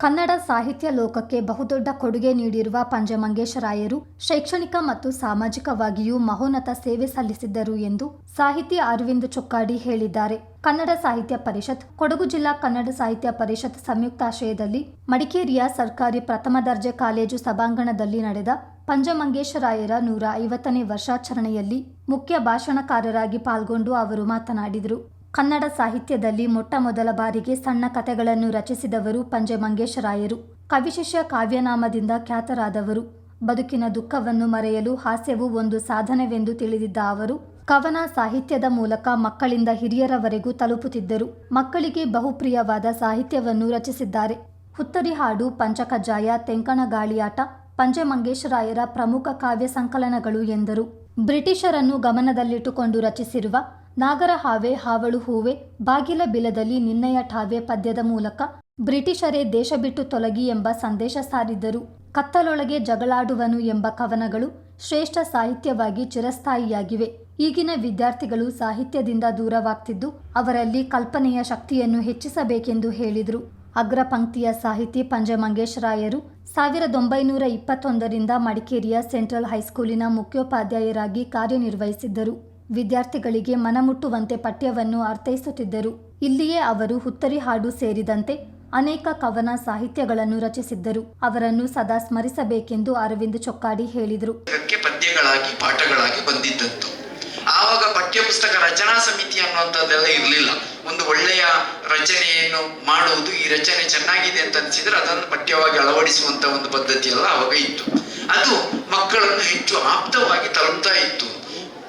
ಕನ್ನಡ ಸಾಹಿತ್ಯ ಲೋಕಕ್ಕೆ ಬಹುದೊಡ್ಡ ಕೊಡುಗೆ ನೀಡಿರುವ ಪಂಜಮಂಗೇಶರಾಯರು ಶೈಕ್ಷಣಿಕ ಮತ್ತು ಸಾಮಾಜಿಕವಾಗಿಯೂ ಮಹೋನ್ನತ ಸೇವೆ ಸಲ್ಲಿಸಿದ್ದರು ಎಂದು ಸಾಹಿತಿ ಅರವಿಂದ್ ಚೊಕ್ಕಾಡಿ ಹೇಳಿದ್ದಾರೆ. ಕನ್ನಡ ಸಾಹಿತ್ಯ ಪರಿಷತ್, ಕೊಡಗು ಜಿಲ್ಲಾ ಕನ್ನಡ ಸಾಹಿತ್ಯ ಪರಿಷತ್ ಸಂಯುಕ್ತಾಶ್ರಯದಲ್ಲಿ ಮಡಿಕೇರಿಯ ಸರ್ಕಾರಿ ಪ್ರಥಮ ದರ್ಜೆ ಕಾಲೇಜು ಸಭಾಂಗಣದಲ್ಲಿ ನಡೆದ ಪಂಜಮಂಗೇಶರಾಯರ ನೂರ ಐವತ್ತನೇ ವರ್ಷಾಚರಣೆಯಲ್ಲಿ ಮುಖ್ಯ ಭಾಷಣಕಾರರಾಗಿ ಪಾಲ್ಗೊಂಡು ಅವರು ಮಾತನಾಡಿದರು. ಕನ್ನಡ ಸಾಹಿತ್ಯದಲ್ಲಿ ಮೊಟ್ಟ ಮೊದಲ ಬಾರಿಗೆ ಸಣ್ಣ ಕಥೆಗಳನ್ನು ರಚಿಸಿದವರು ಪಂಜೆ ಮಂಗೇಶರಾಯರು. ಕವಿಶಿಷ್ಯ ಕಾವ್ಯನಾಮದಿಂದ ಖ್ಯಾತರಾದವರು. ಬದುಕಿನ ದುಃಖವನ್ನು ಮರೆಯಲು ಹಾಸ್ಯವು ಒಂದು ಸಾಧನವೆಂದು ತಿಳಿದಿದ್ದ ಅವರು, ಕವನ ಸಾಹಿತ್ಯದ ಮೂಲಕ ಮಕ್ಕಳಿಂದ ಹಿರಿಯರವರೆಗೂ ತಲುಪುತ್ತಿದ್ದರು. ಮಕ್ಕಳಿಗೆ ಬಹುಪ್ರಿಯವಾದ ಸಾಹಿತ್ಯವನ್ನು ರಚಿಸಿದ್ದಾರೆ. ಹುತ್ತರಿ ಹಾಡು ಪಂಚಕಜ್ಜಾಯ ತೆಂಕಣ ಗಾಳಿಯಾಟ ಪಂಜಮಂಗೇಶರಾಯರ ಪ್ರಮುಖ ಕಾವ್ಯ ಸಂಕಲನಗಳು ಎಂದರು. ಬ್ರಿಟಿಷರನ್ನು ಗಮನದಲ್ಲಿಟ್ಟುಕೊಂಡು ರಚಿಸಿರುವ ನಾಗರ ಹಾವೆ, ಹಾವಳು ಹೂವೆ, ಬಾಗಿಲ ಬಿಲದಲ್ಲಿ ನಿನ್ನಯ ಠಾವೆ ಪದ್ಯದ ಮೂಲಕ ಬ್ರಿಟಿಷರೇ ದೇಶ ಬಿಟ್ಟು ತೊಲಗಿ ಎಂಬ ಸಂದೇಶ ಸಾರಿದ್ದರು. ಕತ್ತಲೊಳಗೆ ಜಗಳಾಡುವನು ಎಂಬ ಕವನಗಳು ಶ್ರೇಷ್ಠ ಸಾಹಿತ್ಯವಾಗಿ ಚಿರಸ್ಥಾಯಿಯಾಗಿವೆ. ಈಗಿನ ವಿದ್ಯಾರ್ಥಿಗಳು ಸಾಹಿತ್ಯದಿಂದ ದೂರವಾಗ್ತಿದ್ದು ಅವರಲ್ಲಿ ಕಲ್ಪನೆಯ ಶಕ್ತಿಯನ್ನು ಹೆಚ್ಚಿಸಬೇಕೆಂದು ಹೇಳಿದರು. ಅಗ್ರ ಪಂಕ್ತಿಯ ಸಾಹಿತಿ ಪಂಜಮಂಗೇಶರಾಯರು ಸಾವಿರದ ಒಂಬೈನೂರ ಇಪ್ಪತ್ತೊಂದರಿಂದ ಮಡಿಕೇರಿಯ ಸೆಂಟ್ರಲ್ ಹೈಸ್ಕೂಲಿನ ಮುಖ್ಯೋಪಾಧ್ಯಾಯರಾಗಿ ಕಾರ್ಯನಿರ್ವಹಿಸಿದ್ದರು. ವಿದ್ಯಾರ್ಥಿಗಳಿಗೆ ಮನಮುಟ್ಟುವಂತೆ ಪಠ್ಯವನ್ನು ಅರ್ಥೈಸುತ್ತಿದ್ದರು. ಇಲ್ಲಿಯೇ ಅವರು ಹುತ್ತರಿ ಹಾಡು ಸೇರಿದಂತೆ ಅನೇಕ ಕವನ ಸಾಹಿತ್ಯಗಳನ್ನು ರಚಿಸಿದ್ದರು. ಅವರನ್ನು ಸದಾ ಸ್ಮರಿಸಬೇಕೆಂದು ಅರವಿಂದ್ ಚೊಕ್ಕಾಡಿ ಹೇಳಿದರು. ಪದ್ಯಗಳಾಗಿ, ಪಾಠಗಳಾಗಿ ಬಂದಿದ್ದಂತು. ಆವಾಗ ಪಠ್ಯ ಪುಸ್ತಕ ರಚನಾ ಸಮಿತಿ ಅನ್ನುವಂಥದ್ದೆಲ್ಲ ಇರಲಿಲ್ಲ. ಒಂದು ಒಳ್ಳೆಯ ರಚನೆಯನ್ನು ಮಾಡುವುದು ಈ ರಚನೆ ಚೆನ್ನಾಗಿದೆ ಅಂತ ಅನಿಸಿದ್ರೆ ಅದನ್ನು ಪಠ್ಯವಾಗಿ ಅಳವಡಿಸುವಂತ ಒಂದು ಪದ್ಧತಿ ಎಲ್ಲ ಆವಾಗ ಇತ್ತು. ಅದು ಮಕ್ಕಳನ್ನು ಹೆಚ್ಚು ಆಪ್ತವಾಗಿ ತಲುಪ್ತಾ ಇತ್ತು.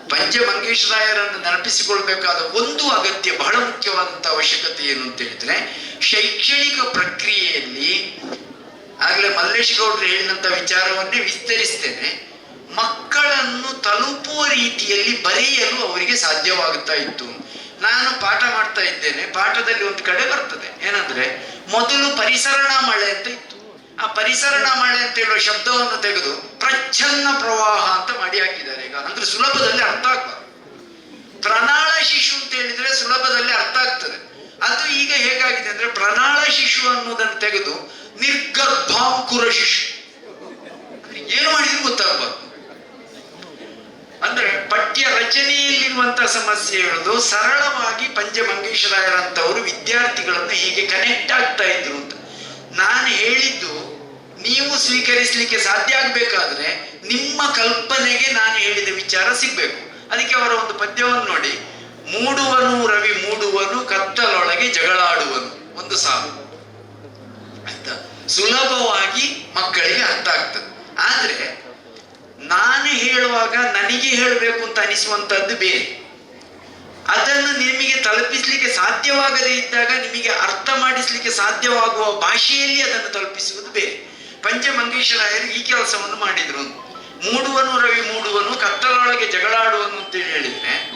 ಪಂಚಮಂಗೇಶರಾಯರನ್ನು ನೆನಪಿಸಿಕೊಳ್ಬೇಕಾದ ಒಂದು ಅಗತ್ಯ, ಬಹಳ ಮುಖ್ಯವಾದಂತ ಅವಶ್ಯಕತೆ ಏನು ಅಂತ ಹೇಳಿದ್ರೆ, ಶೈಕ್ಷಣಿಕ ಪ್ರಕ್ರಿಯೆಯಲ್ಲಿ ಆಗಲೇ ಮಲ್ಲೇಶ್ ಗೌಡ್ರು ಹೇಳಿದಂತ ವಿಚಾರವನ್ನೇ ವಿಸ್ತರಿಸ್ತೇನೆ. ಮಕ್ಕಳನ್ನು ತಲುಪುವ ರೀತಿಯಲ್ಲಿ ಬರೆಯಲು ಅವರಿಗೆ ಸಾಧ್ಯವಾಗುತ್ತಾ ಇತ್ತು. ನಾನು ಪಾಠ ಮಾಡ್ತಾ ಇದ್ದೇನೆ, ಪಾಠದಲ್ಲಿ ಒಂದು ಕಡೆ ಬರ್ತದೆ. ಏನಂದ್ರೆ, ಮೊದಲು ಪರಿಸರಣಾ ಮಳೆ ಅಂತ ಇತ್ತು. ಆ ಪರಿಸರಣ ಮಳೆ ಅಂತ ಹೇಳುವ ಶಬ್ದವನ್ನು ತೆಗೆದು ಪ್ರಚ್ಛನ್ನ ಪ್ರವಾಹ ಅಂತ ಮಾಡಿ ಹಾಕಿದ್ದಾರೆ. ಈಗ ಅಂದ್ರೆ ಸುಲಭದಲ್ಲಿ ಅರ್ಥ ಆಗ್ಬಾರ್ದು. ಪ್ರಣಾಳ ಶಿಶು ಅಂತ ಹೇಳಿದ್ರೆ ಸುಲಭದಲ್ಲಿ ಅರ್ಥ ಆಗ್ತದೆ. ಅದು ಈಗ ಹೇಗಾಗಿದೆ ಅಂದ್ರೆ ಪ್ರಣಾಳ ಶಿಶು ಅನ್ನೋದನ್ನು ತೆಗೆದು ನಿರ್ಗರ್ಭಾಂಕುರ ಶಿಶು. ಏನು ಮಾಡಿದ್ರು ಗೊತ್ತಾಗ್ಬಾರ್ದು. ಅಂದ್ರೆ ಪಠ್ಯ ರಚನೆಯಲ್ಲಿರುವಂತಹ ಸಮಸ್ಯೆ ಹೇಳುದು ಸರಳವಾಗಿ ಪಂಚಮಂಗೇಶರಾಯರಂತವರು ವಿದ್ಯಾರ್ಥಿಗಳನ್ನು ಹೀಗೆ ಕನೆಕ್ಟ್ ಆಗ್ತಾ ಇದ್ರು ಅಂತ. ನಾನು ಹೇಳಿದ್ದು ನೀವು ಸ್ವೀಕರಿಸಲಿಕ್ಕೆ ಸಾಧ್ಯ ಆಗ್ಬೇಕಾದ್ರೆ ನಿಮ್ಮ ಕಲ್ಪನೆಗೆ ನಾನು ಹೇಳಿದ ವಿಚಾರ ಸಿಗ್ಬೇಕು. ಅದಕ್ಕೆ ಅವರ ಒಂದು ಪದ್ಯವನ್ನು ನೋಡಿ. ಮೂಡುವನು ರವಿ ಮೂಡುವನು, ಕತ್ತಲೊಳಗೆ ಜಗಳಾಡುವನು. ಒಂದು ಸಾಲು. ಆಯ್ತಾ? ಸುಲಭವಾಗಿ ಮಕ್ಕಳಿಗೆ ಅರ್ಥ ಆಗ್ತದೆ. ಆದ್ರೆ ನಾನು ಹೇಳುವಾಗ ನನಗೆ ಹೇಳಬೇಕು ಅಂತ ಅನಿಸುವಂತದ್ದು ಬೇರೆ. ತಲುಪಿಸಲಿಕ್ಕೆ ಸಾಧ್ಯವಾಗದೇ ಇದ್ದಾಗ ನಿಮಗೆ ಅರ್ಥ ಮಾಡಿಸಲಿಕ್ಕೆ ಸಾಧ್ಯವಾಗುವ ಭಾಷೆಯಲ್ಲಿ ಅದನ್ನು ತಲುಪಿಸುವುದು ಬೇರೆ. ಪಂಚಮಂಗೇಶರಾಯರು ಈ ಕೆಲಸವನ್ನು ಮಾಡಿದ್ರು. ಮೂಡುವನು ರವಿ ಮೂಡುವನು, ಕತ್ತಲೊಳಗೆ ಜಗಳಾಡುವನು ಅಂತ ಹೇಳಿದ್ರೆ,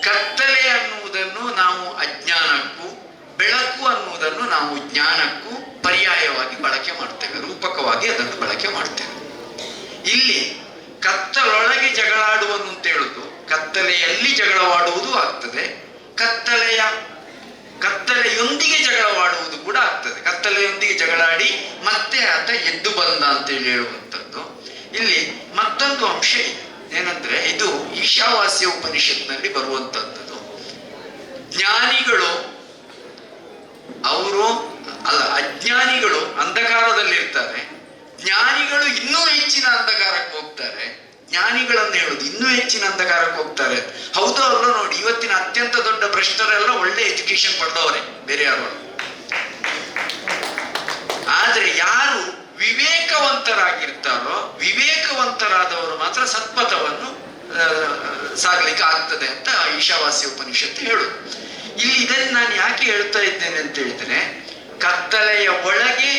ಕತ್ತಲೆ ಅನ್ನುವುದನ್ನು ನಾವು ಅಜ್ಞಾನಕ್ಕೂ, ಬೆಳಕು ಅನ್ನುವುದನ್ನು ನಾವು ಜ್ಞಾನಕ್ಕೂ ಪರ್ಯಾಯವಾಗಿ ಬಳಕೆ ಮಾಡ್ತೇವೆ, ರೂಪಕವಾಗಿ ಅದನ್ನು ಬಳಕೆ ಮಾಡ್ತೇವೆ. ಇಲ್ಲಿ ಕತ್ತಲೊಳಗೆ ಜಗಳಾಡುವನು ಅಂತ ಹೇಳುದು ಕತ್ತಲೆಯಲ್ಲಿ ಜಗಳವಾಡುವುದು ಆಗ್ತದೆ. ಕತ್ತಲೆಯ, ಕತ್ತಲೆಯೊಂದಿಗೆ ಜಗಳವಾಡುವುದು ಕೂಡ ಆಗ್ತದೆ. ಕತ್ತಲೆಯೊಂದಿಗೆ ಜಗಳಾಡಿ ಮತ್ತೆ ಆತ ಎದ್ದು ಬಂದ ಅಂತ ಹೇಳಿ ಹೇಳುವಂಥದ್ದು. ಇಲ್ಲಿ ಮತ್ತೊಂದು ಅಂಶ ಇದೆ. ಏನಂದ್ರೆ ಇದು ಈಶಾವಾಸ್ಯ ಉಪನಿಷತ್ನಲ್ಲಿ ಬರುವಂತದ್ದು ಜ್ಞಾನಿಗಳು, ಅವರು, ಅಲ್ಲ, ಅಜ್ಞಾನಿಗಳು ಅಂಧಕಾರದಲ್ಲಿರ್ತಾರೆ. ಜ್ಞಾನಿಗಳು ಇನ್ನೂ ಹೆಚ್ಚಿನ ಅಂಧಕಾರಕ್ಕೆ ಹೋಗ್ತಾರೆ. ಜ್ಞಾನಿಗಳನ್ನು ಹೇಳುದು. ಇನ್ನೂ ಹೆಚ್ಚಿನ ಅಂಧಕಾರಕ್ಕೆ ಹೋಗ್ತಾರೆ. ಹೌದು ಅಲ್ಲ ನೋಡಿ, ಇವತ್ತಿನ ಅತ್ಯಂತ ದೊಡ್ಡ ಭ್ರಷ್ಟರೆಲ್ಲ ಒಳ್ಳೆ ಎಜುಕೇಶನ್ ಪಡೆದವರೇ, ಬೇರೆ ಯಾರು. ಆದ್ರೆ ಯಾರು ವಿವೇಕವಂತರಾಗಿರ್ತಾರೋ, ವಿವೇಕವಂತರಾದವರು ಮಾತ್ರ ಸತ್ಪಥವನ್ನು ಸಾಗ್ಲಿಕ್ಕೆ ಆಗ್ತದೆ ಅಂತ ಈಶಾವಾಸ್ಯ ಉಪನಿಷತ್ತು ಹೇಳು ಇಲ್ಲಿ ಇದನ್ನು ನಾನು ಯಾಕೆ ಹೇಳ್ತಾ ಇದ್ದೇನೆ ಅಂತ ಹೇಳಿದ್ರೆ, ಕತ್ತಲೆಯ ಒಳಗೆ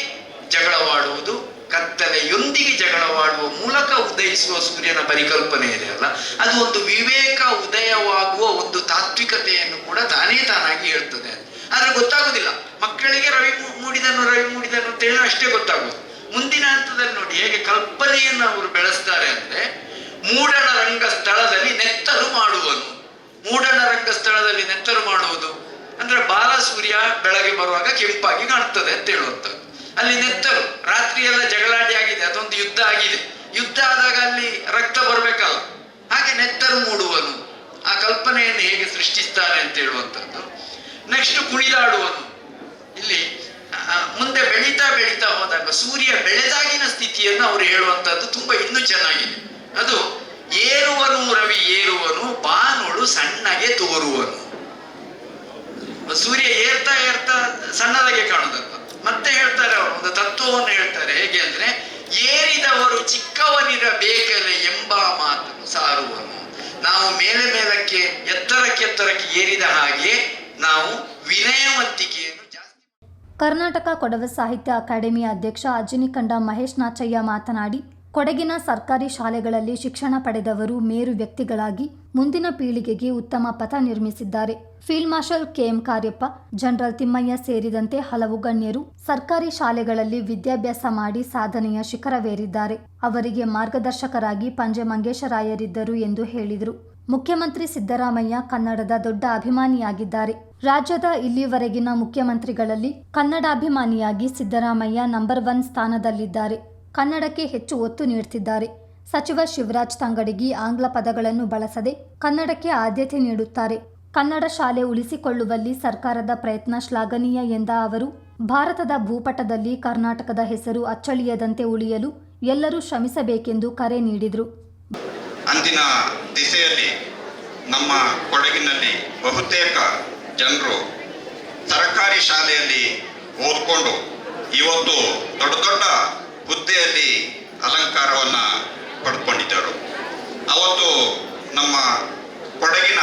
ಜಗಳವಾಡುವುದು ಕತ್ತಲೆಯೊಂದಿಗೆ ಜಗಳವಾಡುವ ಮೂಲಕ ಉದಯಿಸುವ ಸೂರ್ಯನ ಪರಿಕಲ್ಪನೆ ಇದೆ ಅಲ್ಲ? ಅದು ಒಂದು ವಿವೇಕ ಉದಯವಾಗುವ ಒಂದು ತಾತ್ವಿಕತೆಯನ್ನು ಕೂಡ ತಾನೇ ತಾನಾಗಿ ಹೇಳ್ತದೆ. ಆದ್ರೆ ಗೊತ್ತಾಗುದಿಲ್ಲ. ಮಕ್ಕಳಿಗೆ ರವಿ ಮೂಡಿದನು ರವಿ ಮೂಡಿದನು ಅಂತ ಹೇಳಿ ಅಷ್ಟೇ ಗೊತ್ತಾಗುದು ಮುಂದಿನ ಹಂತದಲ್ಲಿ ನೋಡಿ ಹೇಗೆ ಕಲ್ಪನೆಯನ್ನು ಅವರು ಬೆಳೆಸ್ತಾರೆ ಅಂದ್ರೆ ಮೂಡಣ ರಂಗ ಸ್ಥಳದಲ್ಲಿ ನೆತ್ತರು ಮಾಡುವನು. ಮೂಡಣ ರಂಗ ಸ್ಥಳದಲ್ಲಿ ನೆತ್ತರು ಮಾಡುವುದು. ಅಂದ್ರೆ ಬಾಲ ಸೂರ್ಯ ಬೆಳಗ್ಗೆ ಬರುವಾಗ ಕೆಂಪಾಗಿ ಕಾಣ್ತದೆ ಅಂತ ಹೇಳುವಂಥದ್ದು. ಅಲ್ಲಿ ನೆತ್ತರು. ರಾತ್ರಿ ಎಲ್ಲ ಜಗಳಾಡಿ ಆಗಿದೆ, ಅದೊಂದು ಯುದ್ಧ ಆಗಿದೆ. ಯುದ್ಧ ಆದಾಗ ಅಲ್ಲಿ ರಕ್ತ ಬರಬೇಕಲ್ಲ. ಹಾಗೆ ನೆತ್ತರು ಮೂಡುವನು. ಆ ಕಲ್ಪನೆಯನ್ನು ಹೇಗೆ ಸೃಷ್ಟಿಸ್ತಾರೆ ಅಂತ ಹೇಳುವಂಥದ್ದು. ನೆಕ್ಸ್ಟ್ ಕುಣಿದಾಡುವನು. ಇಲ್ಲಿ ಮುಂದೆ ಬೆಳೀತಾ ಬೆಳೀತಾ ಹೋದಾಗ, ಸೂರ್ಯ ಬೆಳೆದಾಗಿನ ಸ್ಥಿತಿಯನ್ನು ಅವರು ಹೇಳುವಂತದ್ದು ತುಂಬಾ ಇನ್ನೂ ಚೆನ್ನಾಗಿದೆ. ಅದು ಏರುವನು ರವಿ, ಏರುವನು, ಬಾನುಳು ಸಣ್ಣಗೆ ತೋರುವನು. ಸೂರ್ಯ ಏರ್ತಾ ಏರ್ತಾ ಸಣ್ಣದಾಗೆ ಕಾಣುದಲ್ಲ ಮತ್ತೆ ಹೇಳ್ತಾರೆ ಅವರು, ಒಂದು ತತ್ವವನ್ನು ಹೇಳ್ತಾರೆ. ಹೇಗೆ ಅಂದ್ರೆ, ಏರಿದವರು ಚಿಕ್ಕವನಿರಬೇಕಲೆ ಎಂಬ ಮಾತನ್ನು ಸಾರುವನು ನಾವು ಮೇಲೆ ಮೇಲಕ್ಕೆ, ಎತ್ತರಕ್ಕೆ ಎತ್ತರಕ್ಕೆ ಏರಿದ ಹಾಗೆ ನಾವು ವಿನಯವಂತಿಕೆಯನ್ನು ಕರ್ನಾಟಕ ಕೊಡವ ಸಾಹಿತ್ಯ ಅಕಾಡೆಮಿ ಅಧ್ಯಕ್ಷ ಅಜಿನಿಕಂಡ ಮಹೇಶ್ ನಾಚಯ್ಯ ಮಾತನಾಡಿ ಕೊಡಗಿನ ಸರ್ಕಾರಿ ಶಾಲೆಗಳಲ್ಲಿ ಶಿಕ್ಷಣ ಪಡೆದವರು ಮೇರು ವ್ಯಕ್ತಿಗಳಾಗಿ ಮುಂದಿನ ಪೀಳಿಗೆಗೆ ಉತ್ತಮ ಪಥ ನಿರ್ಮಿಸಿದ್ದಾರೆ. Field marshal K M Kariappa, general Thimmayya ಸೇರಿದಂತೆ ಹಲವು ಗಣ್ಯರು ಸರ್ಕಾರಿ ಶಾಲೆಗಳಲ್ಲಿ ವಿದ್ಯಾಭ್ಯಾಸ ಮಾಡಿ ಸಾಧನೆಯ ಶಿಖರವೇರಿದ್ದಾರೆ. ಅವರಿಗೆ ಮಾರ್ಗದರ್ಶಕರಾಗಿ ಪಂಜೆ ಮಂಗೇಶರಾಯರಿದ್ದರು ಎಂದು ಹೇಳಿದರು. ಮುಖ್ಯಮಂತ್ರಿ ಸಿದ್ದರಾಮಯ್ಯ ಕನ್ನಡದ ದೊಡ್ಡ ಅಭಿಮಾನಿಯಾಗಿದ್ದಾರೆ. ರಾಜ್ಯದ ಇಲ್ಲಿವರೆಗಿನ ಮುಖ್ಯಮಂತ್ರಿಗಳಲ್ಲಿ ಕನ್ನಡಾಭಿಮಾನಿಯಾಗಿ ಸಿದ್ದರಾಮಯ್ಯ ನಂಬರ್ ಒನ್ ಸ್ಥಾನದಲ್ಲಿದ್ದಾರೆ. ಕನ್ನಡಕ್ಕೆ ಹೆಚ್ಚು ಒತ್ತು ನೀಡುತ್ತಿದ್ದಾರೆ ಸಚಿವ ಶಿವರಾಜ್ ತಂಗಡಗಿ ಆಂಗ್ಲ ಪದಗಳನ್ನು ಬಳಸದೆ ಕನ್ನಡಕ್ಕೆ ಆದ್ಯತೆ ನೀಡುತ್ತಾರೆ. ಕನ್ನಡ ಶಾಲೆ ಉಳಿಸಿಕೊಳ್ಳುವಲ್ಲಿ ಸರ್ಕಾರದ ಪ್ರಯತ್ನ ಶ್ಲಾಘನೀಯ ಎಂದ ಅವರು, ಭಾರತದ ಭೂಪಟದಲ್ಲಿ ಕರ್ನಾಟಕದ ಹೆಸರು ಅಚ್ಚಳಿಯದಂತೆ ಉಳಿಯಲು ಎಲ್ಲರೂ ಶ್ರಮಿಸಬೇಕೆಂದು ಕರೆ ನೀಡಿದರು. ಅಂದಿನ ದಿಸೆಯಲ್ಲಿ ನಮ್ಮ ಕೊಡಗಿನಲ್ಲಿ ಬಹುತೇಕ ಜನರು ಸರ್ಕಾರಿ ಶಾಲೆಯಲ್ಲಿ ಓದ್ಕೊಂಡು ಇವತ್ತು ದೊಡ್ಡ ದೊಡ್ಡ ಹುದ್ದೆಯಲ್ಲಿ ಅಲಂಕಾರವನ್ನ ಪಡ್ಕೊಂಡಿದ್ದರು. ಅವತ್ತು ನಮ್ಮ ಕೊಡಗಿನ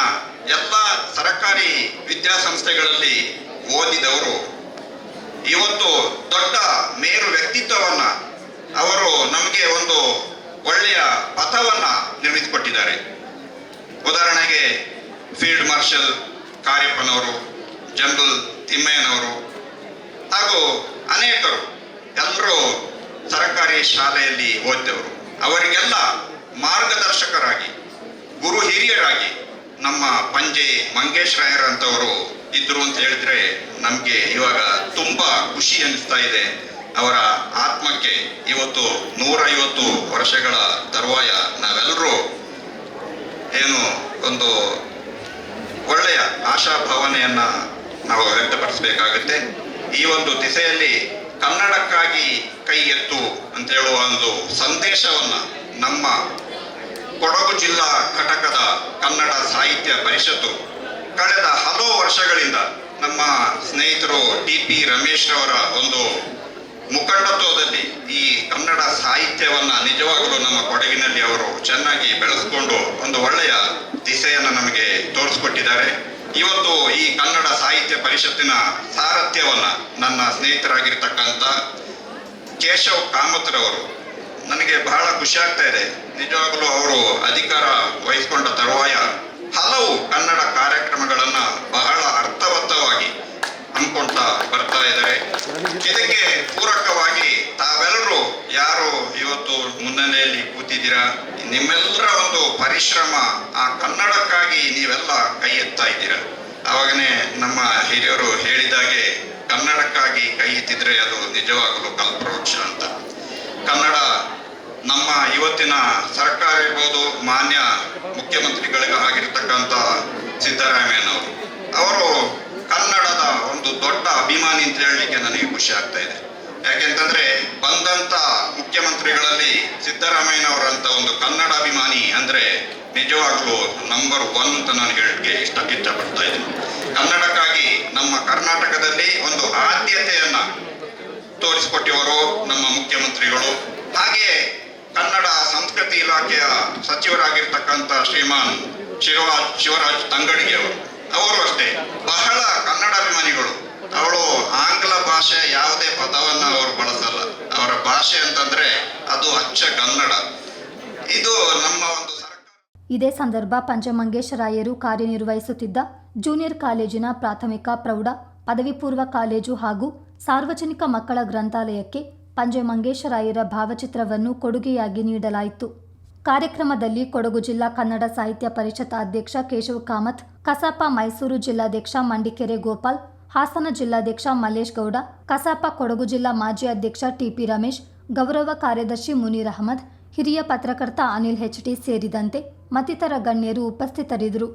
ಎಲ್ಲ ಸರ್ಕಾರಿ ವಿದ್ಯಾಸಂಸ್ಥೆಗಳಲ್ಲಿ ಓದಿದವರು, ಇವತ್ತು ದೊಡ್ಡ ಮೇರು ವ್ಯಕ್ತಿತ್ವವನ್ನ ಅವರು ನಮಗೆ ಒಂದು ಒಳ್ಳೆಯ ಪಥವನ್ನ ನಿರ್ಮಿಸಿಕೊಟ್ಟಿದ್ದಾರೆ. ಉದಾಹರಣೆಗೆ ಫೀಲ್ಡ್ ಮಾರ್ಷಲ್ ಕಾರ್ಯಪ್ಪನವರು ಜನರಲ್ ತಿಮ್ಮಯ್ಯನವರು ಹಾಗೂ ಅನೇಕರು. ಎಲ್ಲರೂ ಸರ್ಕಾರಿ ಶಾಲೆಯಲ್ಲಿ ಓದಿದವರು ಅವರಿಗೆಲ್ಲ ಮಾರ್ಗದರ್ಶಕರಾಗಿ, ಗುರು ಹಿರಿಯರಾಗಿ ನಮ್ಮ ಪಂಜೆ ಮಂಗೇಶ್ ರಾಯರ್ ಅಂತವರು ಇದ್ರು ಅಂತ ಹೇಳಿದ್ರೆ ನಮಗೆ ಇವಾಗ ತುಂಬಾ ಖುಷಿ ಅನಿಸ್ತಾ ಇದೆ. ಅವರ ಆತ್ಮಕ್ಕೆ ಇವತ್ತು ನೂರೈವತ್ತು ವರ್ಷಗಳ ತರುವಾಯ ನಾವೆಲ್ಲರೂ ಏನು ಒಂದು ಒಳ್ಳೆಯ ಆಶಾ ಭಾವನೆಯನ್ನ ನಾವು ವ್ಯಕ್ತಪಡಿಸಬೇಕಾಗುತ್ತೆ. ಈ ಒಂದು ದಿಸೆಯಲ್ಲಿ ಕನ್ನಡಕ್ಕಾಗಿ ಕೈ ಎತ್ತು ಅಂತ ಹೇಳುವ ಒಂದು ಸಂದೇಶವನ್ನ ನಮ್ಮ ಕೊಡಗು ಜಿಲ್ಲಾ ಘಟಕದ ಕನ್ನಡ ಸಾಹಿತ್ಯ ಪರಿಷತ್ತು ಕಳೆದ ಹಲವು ವರ್ಷಗಳಿಂದ ನಮ್ಮ ಸ್ನೇಹಿತರು ಟಿ ಪಿ ರಮೇಶ್ ಅವರ ಒಂದು ಮುಖಂಡತ್ವದಲ್ಲಿ ಈ ಕನ್ನಡ ಸಾಹಿತ್ಯವನ್ನ ನಿಜವಾಗಲೂ ನಮ್ಮ ಕೊಡಗಿನಲ್ಲಿ ಅವರು ಚೆನ್ನಾಗಿ ಬೆಳೆಸ್ಕೊಂಡು ಒಂದು ಒಳ್ಳೆಯ ದಿಸೆಯನ್ನು ನಮಗೆ ತೋರಿಸ್ಕೊಟ್ಟಿದ್ದಾರೆ. ಇವತ್ತು ಈ ಕನ್ನಡ ಸಾಹಿತ್ಯ ಪರಿಷತ್ತಿನ ಸಾರಥ್ಯವನ್ನ ನನ್ನ ಸ್ನೇಹಿತರಾಗಿರ್ತಕ್ಕಂಥ ಕೇಶವ್ ಕಾಮತ್ರವರು, ನನಗೆ ಬಹಳ ಖುಷಿ ಆಗ್ತಾ ಇದೆ. ನಿಜವಾಗಲೂ ಅವರು ಅಧಿಕಾರ ವಹಿಸಿಕೊಂಡ ತರುವಾಯ ಹಲವು ಕನ್ನಡ ಕಾರ್ಯಕ್ರಮಗಳನ್ನು ಬಹಳ ಅರ್ಥವತ್ತವಾಗಿ ಹಮ್ಮಿಕೊಂತ ಬರ್ತಾ ಇದ್ದಾರೆ. ಇದಕ್ಕೆ ಪೂರಕವಾಗಿ ತಾವೆಲ್ಲರೂ ಯಾರು ಇವತ್ತು ಮುನ್ನೆಲೆಯಲ್ಲಿ ಕೂತಿದ್ದೀರಾ? ನಿಮ್ಮೆಲ್ಲರ ಒಂದು ಪರಿಶ್ರಮ ಆ ಕನ್ನಡಕ್ಕಾಗಿ ನೀವೆಲ್ಲ ಕೈ ಎತ್ತಾ ಇದ್ದೀರಾ? ಅವಾಗನೇ ನಮ್ಮ ಹಿರಿಯರು ಹೇಳಿದಾಗೆ ಕನ್ನಡಕ್ಕಾಗಿ ಕೈ ಎತ್ತಿದ್ರೆ ಅದು ನಿಜವಾಗಲು ಕಲ್ಪವೃಕ್ಷ ಅಂತ. ಕನ್ನಡ ನಮ್ಮ ಇವತ್ತಿನ ಸರ್ಕಾರ ಇರ್ಬೋದು, ಮಾನ್ಯ ಮುಖ್ಯಮಂತ್ರಿಗಳಿಗೆ ಆಗಿರ್ತಕ್ಕಂಥ ಸಿದ್ದರಾಮಯ್ಯನವರು. ಅವರು ದೊಡ್ಡ ಅಭಿಮಾನಿ ಅಂತ ಹೇಳಲಿಕ್ಕೆ ನನಗೆ ಖುಷಿ ಆಗ್ತಾ ಇದೆ. ಯಾಕೆಂತಂದ್ರೆ ಬಂದಂತ ಮುಖ್ಯಮಂತ್ರಿಗಳಲ್ಲಿ ಸಿದ್ದರಾಮಯ್ಯನವರಂತ ಒಂದು ಕನ್ನಡ ಅಭಿಮಾನಿ ಅಂದ್ರೆ ನಿಜವಾಗ್ಲೂ ನಂಬರ್ ಒನ್ ಅಂತ ನಾನು ಹೇಳಕ್ಕೆ ಇಷ್ಟ ಇಷ್ಟಪಡ್ತಾ ಇದ್ದೀನಿ. ಕನ್ನಡಕ್ಕಾಗಿ ನಮ್ಮ ಕರ್ನಾಟಕದಲ್ಲಿ ಒಂದು ಆದ್ಯತೆಯನ್ನ ತೋರಿಸಿಕೊಟ್ಟಿವರು ನಮ್ಮ ಮುಖ್ಯಮಂತ್ರಿಗಳು. ಹಾಗೆ ಕನ್ನಡ ಸಂಸ್ಕೃತಿ ಇಲಾಖೆಯ ಸಚಿವರಾಗಿರ್ತಕ್ಕಂಥ ಶ್ರೀಮಾನ್ ಶಿವರಾಜ್ ಶಿವರಾಜ್ ತಂಗಡಿಗೆ ಅವರು. ಅವರು ಅಷ್ಟೇ ಬಹಳ ಕನ್ನಡ ಅಭಿಮಾನಿಗಳು. ಅವಳು ಆಂಗ್ಲ ಭಾಷೆ ಯಾವುದೇ ಪದವನ್ನ ಅವರು ಬಳಸಲ್ಲ. ಅವರ ಭಾಷೆ ಅಂತಂದ್ರೆ ಅದು ಅಚ್ಚ ಕನ್ನಡ. ಇದು ನಮ್ಮ ಒಂದು ಇದೇ ಸಂದರ್ಭ ಪಂಚಮಂಗೇಶರಾಯರು ಕಾರ್ಯನಿರ್ವಹಿಸುತ್ತಿದ್ದ ಜೂನಿಯರ್ ಕಾಲೇಜಿನ ಪ್ರಾಥಮಿಕ ಪ್ರೌಢ ಪದವಿ ಪೂರ್ವ ಕಾಲೇಜು ಹಾಗೂ ಸಾರ್ವಜನಿಕ ಮಕ್ಕಳ ಗ್ರಂಥಾಲಯಕ್ಕೆ ಪಂಜೆ ಮಂಗೇಶರಾಯರ ಭಾವಚಿತ್ರವನ್ನು ಕೊಡುಗೆಯಾಗಿ ನೀಡಲಾಯಿತು. ಕಾರ್ಯಕ್ರಮದಲ್ಲಿ ಕೊಡಗು ಜಿಲ್ಲಾ ಕನ್ನಡ ಸಾಹಿತ್ಯ ಪರಿಷತ್ ಅಧ್ಯಕ್ಷ ಕೇಶವ ಕಾಮತ್, ಕಸಾಪ ಮೈಸೂರು ಜಿಲ್ಲಾಧ್ಯಕ್ಷ ಮಂಡಿಕೆರೆ ಗೋಪಾಲ್ ಹಾಸನ ಜಿಲ್ಲಾಧ್ಯಕ್ಷ ಮಲ್ಲೇಶ್ ಗೌಡ, ಕಸಾಪ ಕೊಡಗು ಜಿಲ್ಲಾ ಮಾಜಿ ಅಧ್ಯಕ್ಷ ಟಿಪಿ ರಮೇಶ್, ಗೌರವ ಕಾರ್ಯದರ್ಶಿ ಮುನೀರ್ ಅಹಮದ್, ಹಿರಿಯ ಪತ್ರಕರ್ತ ಅನಿಲ್ ಹೆಚ್ಟಿ ಸೇರಿದಂತೆ ಮತ್ತಿತರ ಗಣ್ಯರು ಉಪಸ್ಥಿತರಿದ್ದರು.